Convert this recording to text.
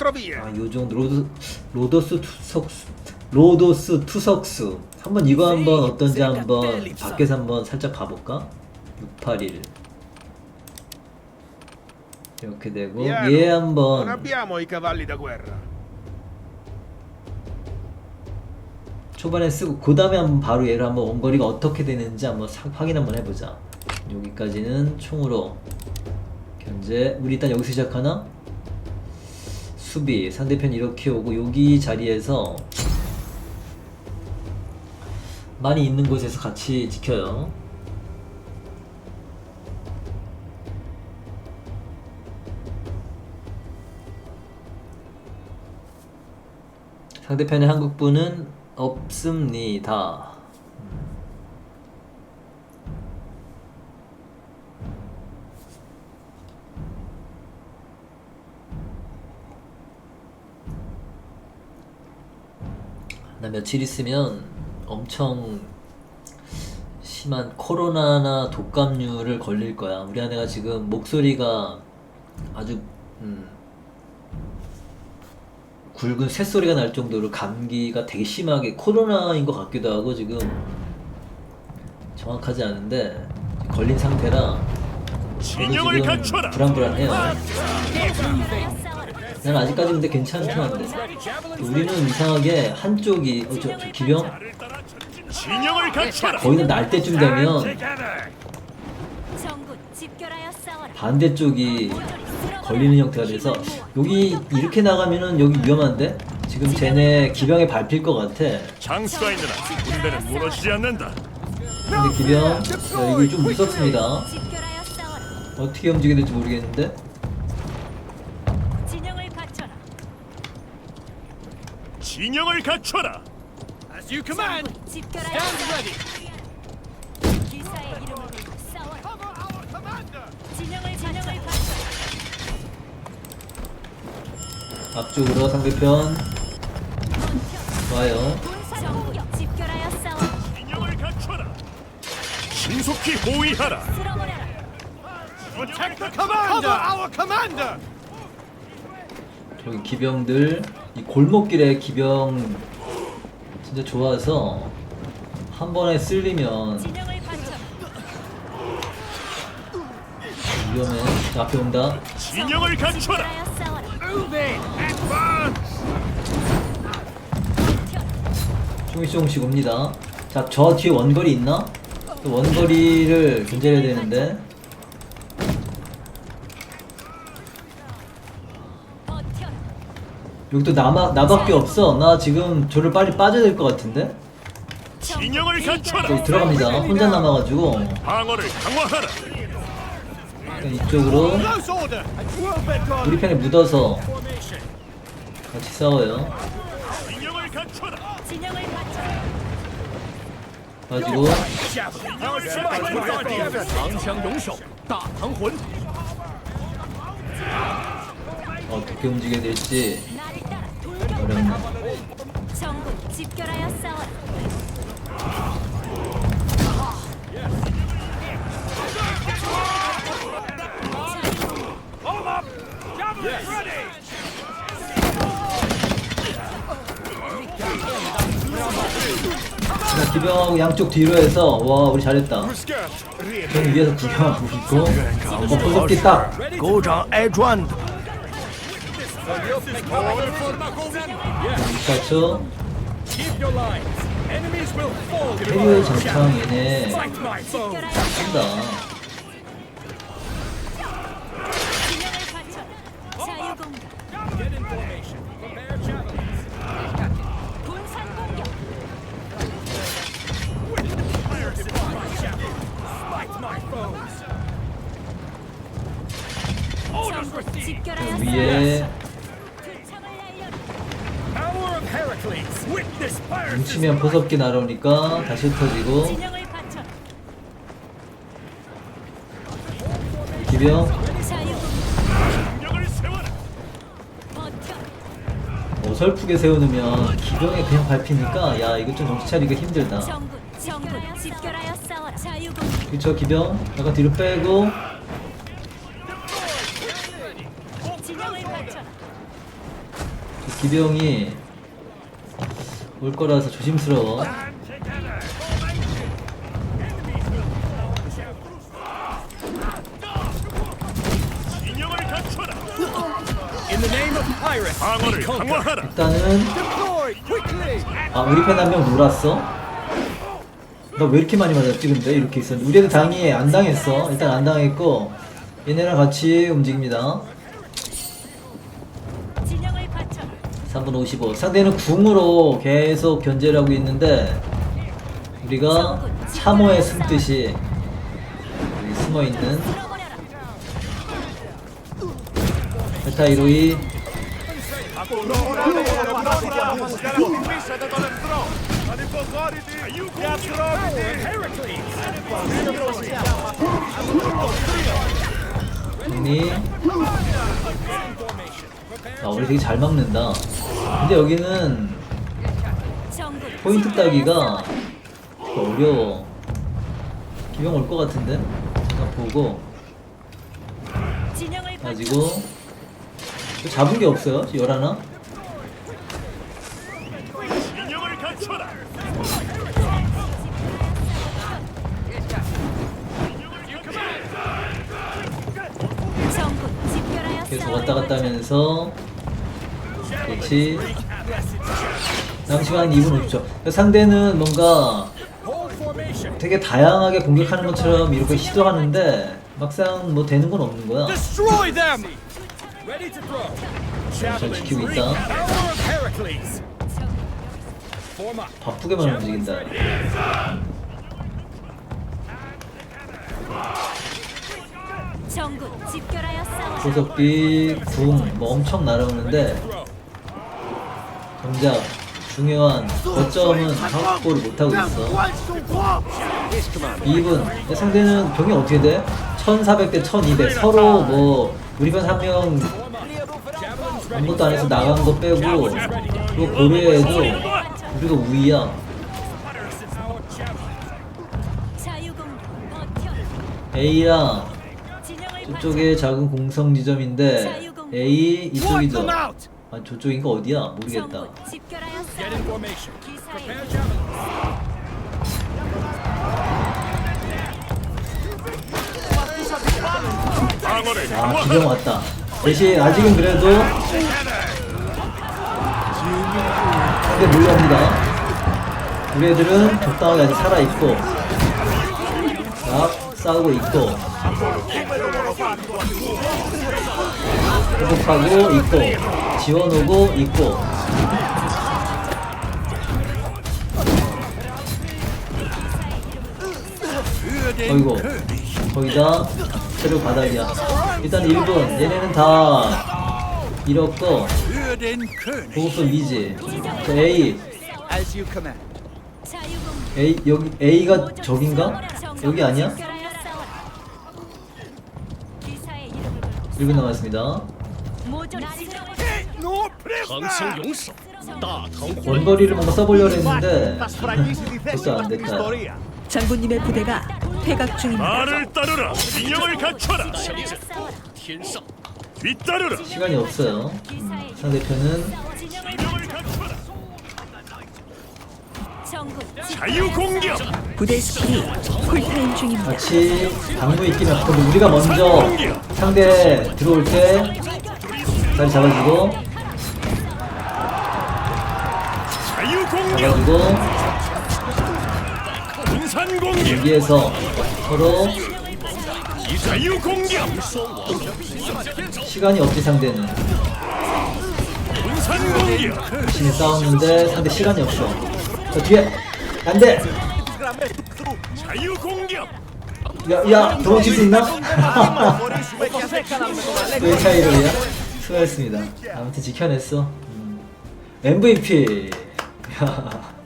retrovie. 아 요정 로드 로더스 투석수 로도스 투석수 한번 이거 한번 어떤지 한번 밖에서 한번 살짝 봐볼까? 681 이렇게 되고 얘 Non 한번. 초반에 쓰고 그 다음에 한번 바로 얘를 한번 원거리가 어떻게 되는지 한번 사- 확인 한번 해보자 여기까지는 총으로 견제 우리 일단 여기서 시작하나? 수비 상대편 이렇게 오고 여기 자리에서 많이 있는 곳에서 같이 지켜요 상대편의 한국분은 없습니다. 나 며칠 있으면 엄청 심한 코로나나 독감류를 걸릴 거야. 우리 아내가 지금 목소리가 아주 음, 굵은 새소리가 날 정도로 감기가 되게 심하게 코로나인 것 같기도 하고 지금 정확하지 않은데 걸린 상태라 진영을 지금 갖춰라. 불안불안해요. 난 아직까지 근데 괜찮긴 한데 우리는 이상하게 한쪽이 어, 저, 저 기병. 진영을 갖춰라. 거의 날 때쯤 되면 정군 집결하여 싸워라. 반대쪽이 걸리는 형태가 돼서 여기 이렇게 나가면은 여기 위험한데 지금 쟤네 기병에 밟힐 것 같아. 장수가 있는 한 군대는 무너지지 않는다. 근데 기병 야, 이거 좀 무섭습니다. 집결하여 싸워라. 어떻게 움직여야 될지 모르겠는데 진영을 갖춰라. As you command. 집결하여 Stand ready. 기사의 이름을 걸고 싸워라. Cover our commander. 진영을 진영을 갖춰라. 앞쪽으로 상대편 좋아요. 군사 공격 집결하여 싸워라. 진영을 갖춰라. 신속히 호위하라. 쓸어버려라. Protect the commander. Cover our commander. 저기 기병들 이 골목길에 기병 진짜 좋아서 한 번에 쓸리면. 위험해. 자, 앞에 온다. 진영을. Advance. 조금씩 조금씩 옵니다. 자, 저 뒤에 원거리 있나? 또 원거리를 견제해야 되는데. 버텨라. 여기 또 나마, 나밖에 없어. 나 지금 저를 빨리 빠져야 될 것 같은데? 진영을 갖춰라. 여기 들어갑니다. 혼자 남아가지고. 방어를 강화하라. 이쪽으로 Close order. Well bent on. 우리 편에 묻어서 같이 싸워요. 진영을 갖춰라. 진영을 갖춰라. 가지고 Our smite will not together. 长枪勇手，大唐魂， 어떻게 움직여야 될지 나를 버렸네. 정군 집결하여 싸워. 기병하고 양쪽 뒤로 해서 와 우리 잘했다. 저는 위에서 구경하고 있고 어, 버섯기 딱. 狗长挨转的。 2차초 태그 장창 얘네 한다. 뭉치면 포석기 날아오니까 다시 갖춰라. 기병. 어설프게 세워놓으면 기병에 그냥 밟히니까 야 이거 좀 정신 차리기가 힘들다. 그쵸 기병 약간 뒤로 빼고. 기병이 올 거라서 조심스러워. 일단은. 아 우리 편 한 명 놀았어? 나 왜 이렇게 많이 맞았지 근데 이렇게 있었는데 우리 애들 당연히 안 당했어 일단 안 당했고 얘네랑 같이 움직입니다 3분 55 상대는 궁으로 계속 견제를 하고 있는데 우리가 참호에 숨듯이 숨어있는 베타 152 정리 아 우리 되게 잘 막는다. 근데 여기는 포인트 따기가 어려워. 기병 올 것 같은데? 잠깐 보고. 가지고. 또 잡은 게 없어요? 11 진영을 갖춰라. 정군 집결하여 계속. 왔다 갔다 하면서 그렇지 남은 시간 2분 50초 상대는 뭔가. 되게 다양하게 공격하는 것처럼 이렇게 시도하는데 막상 뭐 되는 건 없는 거야. 잘 지키고. 있다. 바쁘게만 움직인다 싸워라 고석비 궁 뭐 엄청 날아오는데. 정작 중요한 거점은 확보를 못하고 있어 2분 상대는 병이 어떻게 돼? 1400 대 1200 서로 뭐 우리 편 한 명. 아무것도 안 해서 나간 거 빼고 그거 고려해도 우리가 우위야 A랑 저쪽에 작은 공성 지점인데 A 이쪽이죠. 아 저쪽인가 어디야? 모르겠다 Get in formation. Prepare javelins. 아 기병 강화하라. 왔다 대신 아직은 그래도 상대 몰려옵니다 우리 애들은 적당하게 아직 살아있고 자 싸우고 있고 회복하고 있고 지원 오고 있고 어이구 거기다 체력 바닥이야 일단 1분 얘네는 다 잃었고. 보급선 미지 저 A A 여기 A가 저긴가? 여기 아니야? 집결하여 싸워라 기사의 이름을 불러 1분 남았습니다 No prisoner. 원거리를 뭔가 써보려고 했는데. 벌써 안 됐다. 장군님의 부대가 퇴각 중입니다. 말을 따르라. 진영을 갖춰라. 뒤따르라. 시간이 없어요 기사의 상대편은 진영을 갖춰라. 자유 공격. 부대 스킬이 쿨타임 중입니다. 같이 당무 있기는 근데 우리가 먼저 상대 들어올 때 자리 잡아주고. 잡아주고. 여기에서 서로. 시간이 없지 상대는 분산 공격. 열심히 싸웠는데 상대 시간이 없어 저 뒤에 안돼. 야야 도망칠 수 있나? 왜 차이로야? 수고했습니다. 아무튼 지켜냈어. 음. MVP 야